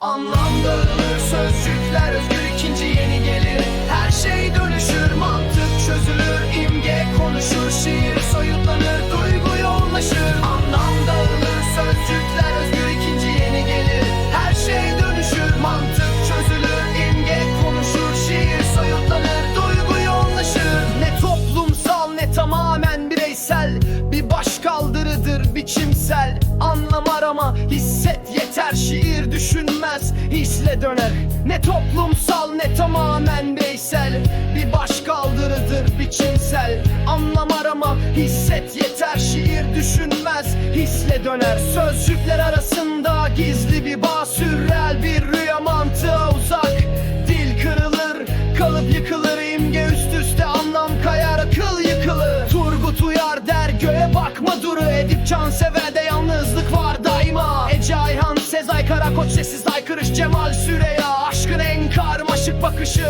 Anlam dağılır sözcükler özgür ikinci yeni gelir. Her şey dönüşür mantık çözülür imge konuşur şiir soyutlanır duygu yoğunlaşır. Anlam dağılır sözcükler özgür ikinci yeni gelir. Her şey dönüşür mantık çözülür imge konuşur şiir soyutlanır duygu yoğunlaşır. Ne toplumsal ne tamamen bireysel. Bir baş kaldırıdır biçimsel. Anlam arama hisset yeter şiir düşünmez hisle döner. Ne toplumsal ne tamamen bireysel. Bir baş kaldırıdır biçimsel Anlam arama hisset yeter. Şiir düşünmez hisle döner. Sözcükler arasında gizli bir bağ sürreel bir rüya mantığa uzak. Dil kırılır kalıp yıkılır. İmge üst üste anlam kayar akıl yıkılır. Turgut Uyar der göğe bakma duru. Edip Cansever'de yalnızlık var daima. Ece Ayhan Sezai Karakoç sessiz aykırış Cemal Süreya aşkın en karmaşık bakışı.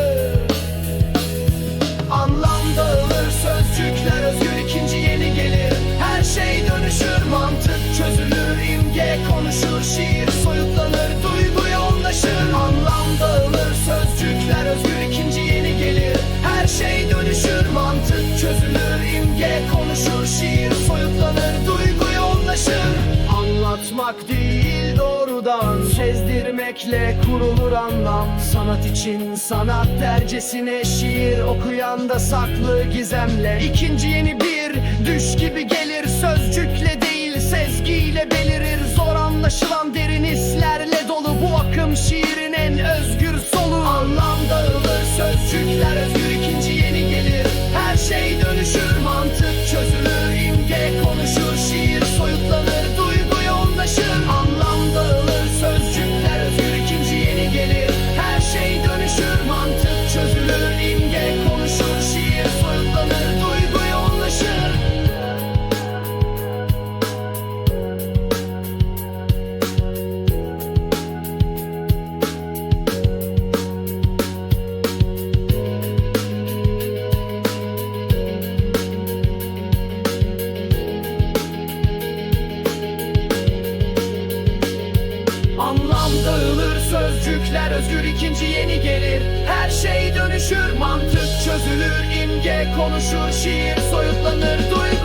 Anlam dağılır sözcükler özgür ikinci yeni gelir. Her şey dönüşür mantık çözülür imge konuşur şiir soyutlanır duygu yoğunlaşır. Anlam dağılır sözcükler özgür ikinci yeni gelir. Her şey dönüşür mantık çözülür imge konuşur şiir soyutlanır duygu yoğunlaşır. Anlatmak değil doğrudan Sezdirmekle kurulur anlam. Sanat için sanat dercesine Şiir okuyan da saklı gizemle. İkinci yeni bir düş gibi gelir Sözcükle değil sezgiyle belirir. Zor anlaşılan derin hislerle dolu Bu akım şiirin en özgür solu Anlam dağılır sözcükler özgür ikinci yeni gelir. Her şey dönüşür Anlam dağılır sözcükler özgür ikinci yeni gelir. Her şey dönüşür mantık çözülür imge konuşur şiir soyutlanır. Duygu